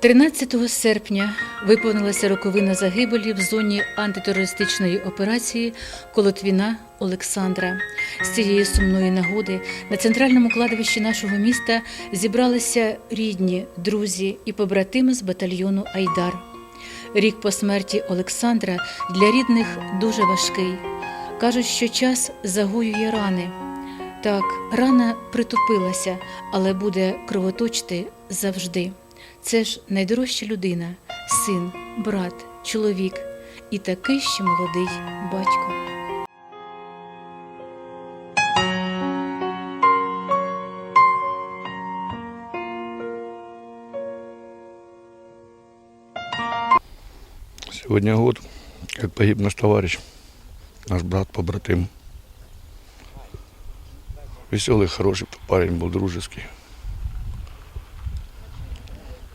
13 серпня виповнилася роковина загибелі в зоні антитерористичної операції Колотвіна Олександра. З цієї сумної нагоди на центральному кладовищі нашого міста зібралися рідні, друзі і побратими з батальйону Айдар. Рік по смерті Олександра для рідних дуже важкий. Кажуть, що час загоює рани. Так, рана притупилася, але буде кровоточити завжди. Це ж найдорожча людина, син, брат, чоловік і такий ще молодий батько. Сегодня год, как погиб наш товарищ, наш брат-побратим. Веселый, хороший парень был, дружеский.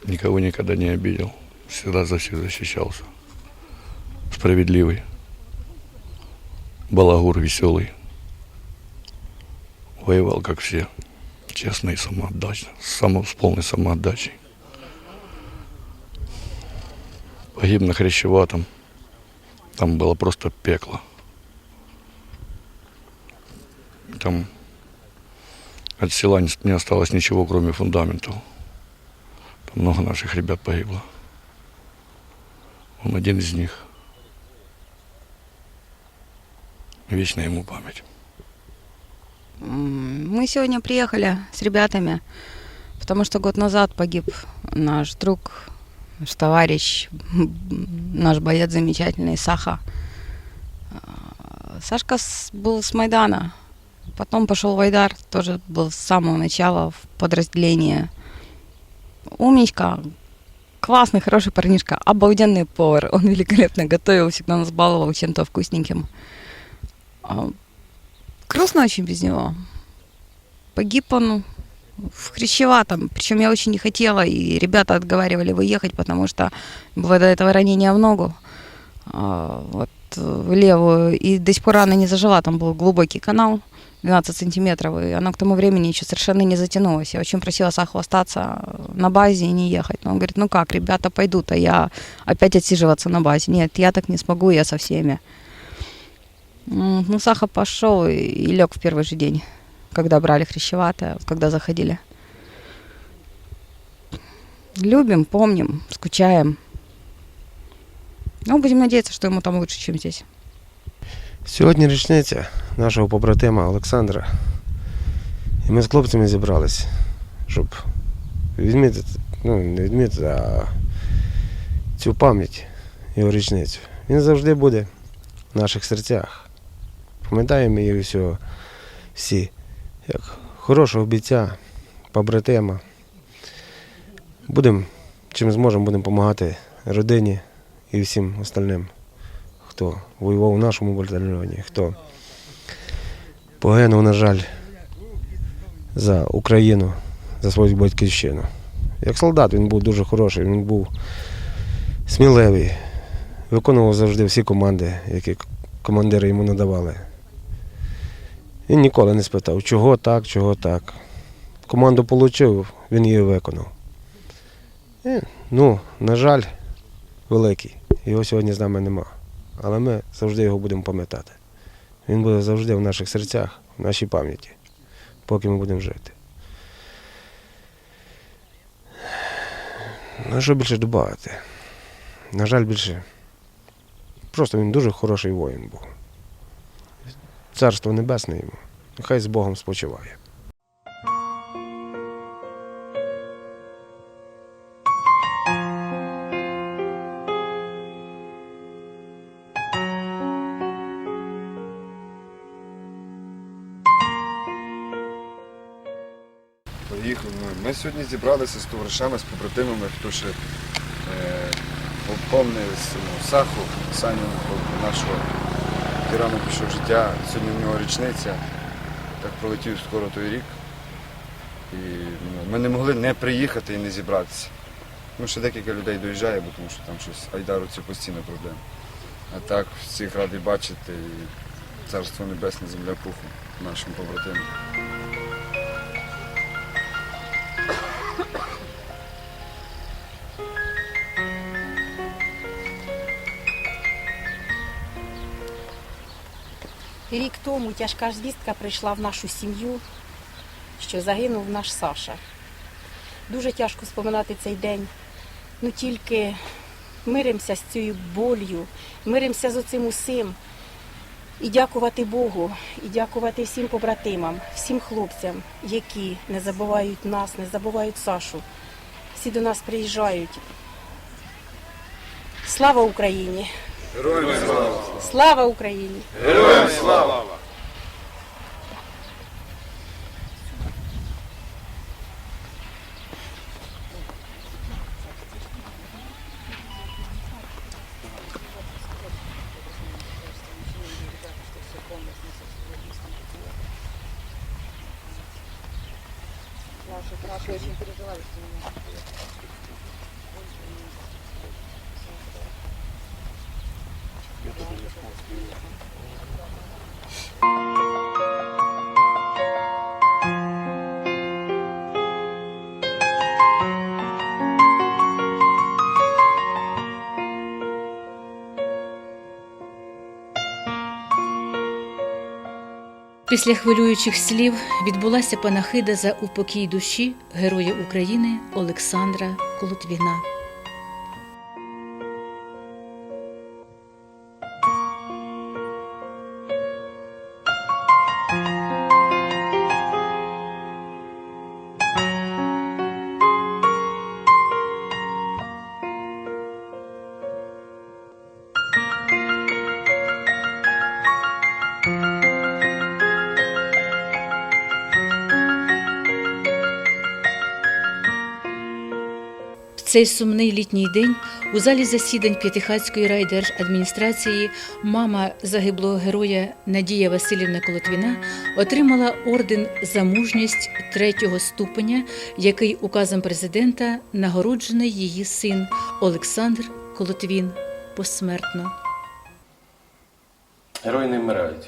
Никого никогда не обидел. Всегда за всех защищался. Справедливый. Балагур веселый. Воевал, как все. Честно и самоотдачно. Само, с полной самоотдачей. Погиб на Хрящеватом. Там было просто пекло. Там от села не осталось ничего, кроме фундаментов. Много наших ребят погибло. Он один из них. Вечная ему память. Мы сегодня приехали с ребятами, потому что год назад погиб наш друг, наш товарищ, наш боец замечательный Саха. А, Сашка был с Майдана, потом пошел в Айдар, тоже был с самого начала в подразделении. Умничка, классный, хороший парнишка, обалденный повар. Он великолепно готовил, всегда нас баловал чем-то вкусненьким. А, Грустно очень без него. Погиб он в Хрящеватом. Причем я очень не хотела, и ребята отговаривали выехать, потому что было до этого ранение в ногу. А, Вот э, левую. И до сих пор рана не зажила. Там был глубокий канал, 12 сантиметров, и она к тому времени еще совершенно не затянулась. Я очень просила Саху остаться на базе и не ехать. Но он говорит, ну как, ребята пойдут, а я опять отсиживаться на базе. Нет, я так не смогу, я со всеми. Ну, Саха пошел и, и лег в первый же день, когда брали хрящеватое, когда заходили. Любим, помним, скучаем. Ну, будем надеяться, что ему там лучше, чем здесь. Сьогодні річниця нашого побратима Олександра. І ми з хлопцями зібрались, щоб відмітити, ну, не відмітити, а цю пам'ять його річницю. Він завжди буде в наших серцях. Пам'ятаємо його всього, всі, як хорошого бійця, побратима. Будемо, чим зможемо, будемо допомагати родині і всім остальним хто воював у нашому батальйоні, хто погинув, на жаль, за Україну, за свою батьківщину. Як солдат він був дуже хороший, він був сміливий, виконував завжди всі команди, які командири йому надавали. Він ніколи не спитав, чого так, чого так. Команду отримав, він її виконав. І, ну, на жаль, великий. Його сьогодні з нами нема але ми завжди його будемо пам'ятати. Він буде завжди в наших серцях, в нашій пам'яті, поки ми будемо жити. Ну, що більше додати? На жаль, більше. Просто він дуже хороший воїн був. Царство небесне йому. Нехай з Богом спочиває. Ми, сьогодні зібралися з товаришами, з побратимами, хто ще е, повний ну, Саху, Саню нашого який рано пішов життя. Сьогодні в нього річниця. Так пролетів скоро той рік. І ну, ми не могли не приїхати і не зібратися. Ну, ще декілька людей доїжджає, бо тому що там щось Айдару це постійно проблема. А так всіх радий бачити і царство небесне, земля пуху нашим побратимам. Рік тому тяжка звістка прийшла в нашу сім'ю, що загинув наш Саша. Дуже тяжко споминати цей день. Ну тільки миримося з цією болью, миримося з оцим усім. І дякувати Богу, і дякувати всім побратимам, всім хлопцям, які не забувають нас, не забувають Сашу. Всі до нас приїжджають. Слава Україні! Героям слава! Слава Україні! Героям слава! Наша, очень переживали, что меня. Після хвилюючих слів відбулася панахида за упокій душі Героя України Олександра Колотвіна. Цей сумний літній день у залі засідань П'ятихатської райдержадміністрації мама загиблого героя Надія Васильівна Колотвіна отримала орден за мужність третього ступеня, який указом президента нагороджений її син Олександр Колотвін посмертно. Герої не вмирають.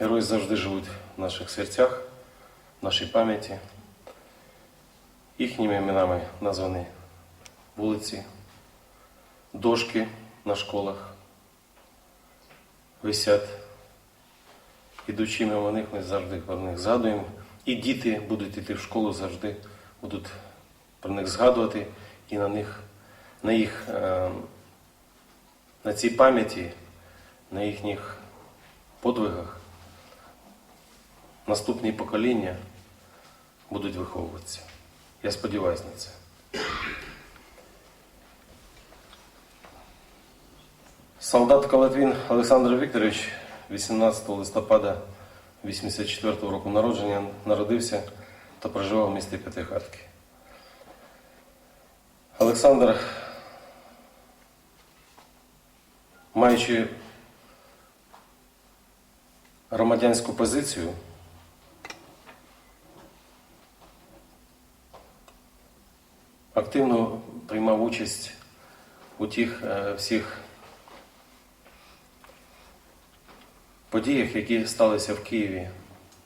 Герої завжди живуть в наших серцях, в нашій пам'яті. Їхніми іменами названі вулиці, дошки на школах висять. Ідучи мимо них, ми завжди про них згадуємо. І діти будуть йти в школу, завжди будуть про них згадувати і на них, на їх, е, на цій пам'яті на їхніх подвигах наступні покоління будуть виховуватися. Я сподіваюся на це. Солдат Колотвін Олександр Вікторович 18 листопада 84 року народження народився та проживав в місті П'ятихатки. Олександр, маючи громадянську позицію. Активно приймав участь у тих е, всіх подіях, які сталися в Києві.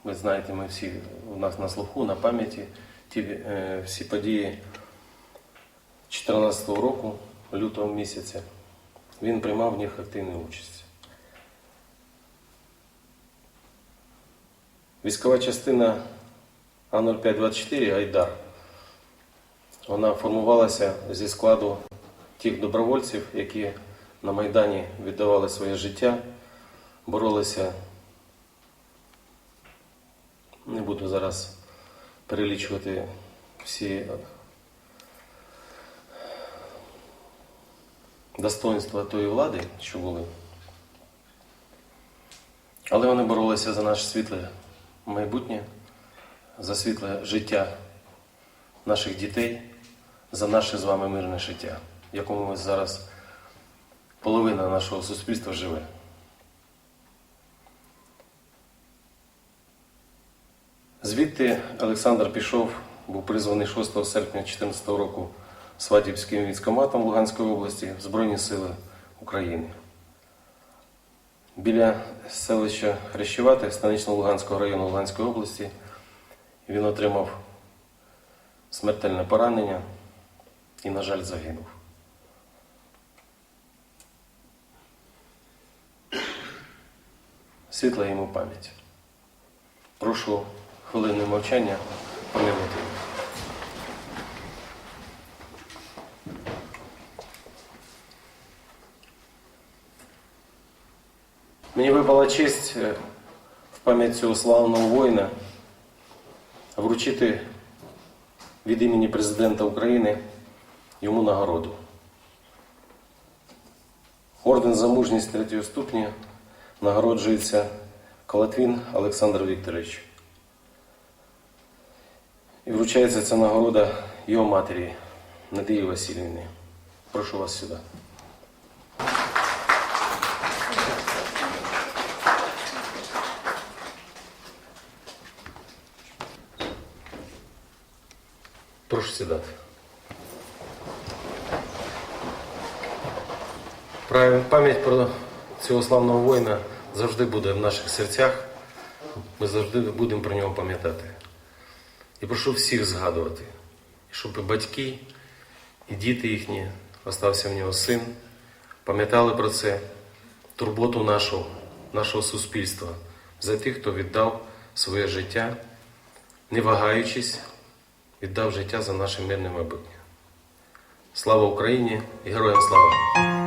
Ви знаєте, ми всі у нас на слуху, на пам'яті ті е, всі події 2014 року, лютого місяця. Він приймав в них активну участь. Військова частина А0524 Айдар. Вона формувалася зі складу тих добровольців, які на Майдані віддавали своє життя, боролися. Не буду зараз перелічувати всі достоинства тої влади, що були. Але вони боролися за наше світле майбутнє, за світле життя наших дітей, за наше з вами мирне життя, в якому зараз половина нашого суспільства живе. Звідти Олександр пішов, був призваний 6 серпня 2014 року Сватівським військоматом Луганської області в Збройні Сили України. Біля селища Хрещувате Станично-Луганського району Луганської області він отримав смертельне поранення і, на жаль, загинув. світла йому пам'ять. Прошу хвилиною мовчання помилувати. Мені випала честь е, в пам'ять цього славного воїна вручити від імені президента України йому нагороду. Орден за мужність третього ступеня нагороджується Колотвін Олександр Вікторович. І вручається ця нагорода його матері Надії Васильівні. Прошу вас сюди. Прошу сідати. Пам'ять про цього славного воїна завжди буде в наших серцях. Ми завжди будемо про нього пам'ятати. І прошу всіх згадувати, щоб і батьки, і діти їхні, остався в нього син, пам'ятали про це, турботу нашого, нашого суспільства, за тих, хто віддав своє життя, не вагаючись, віддав життя за наше мирне майбутнє. Слава Україні і героям слава!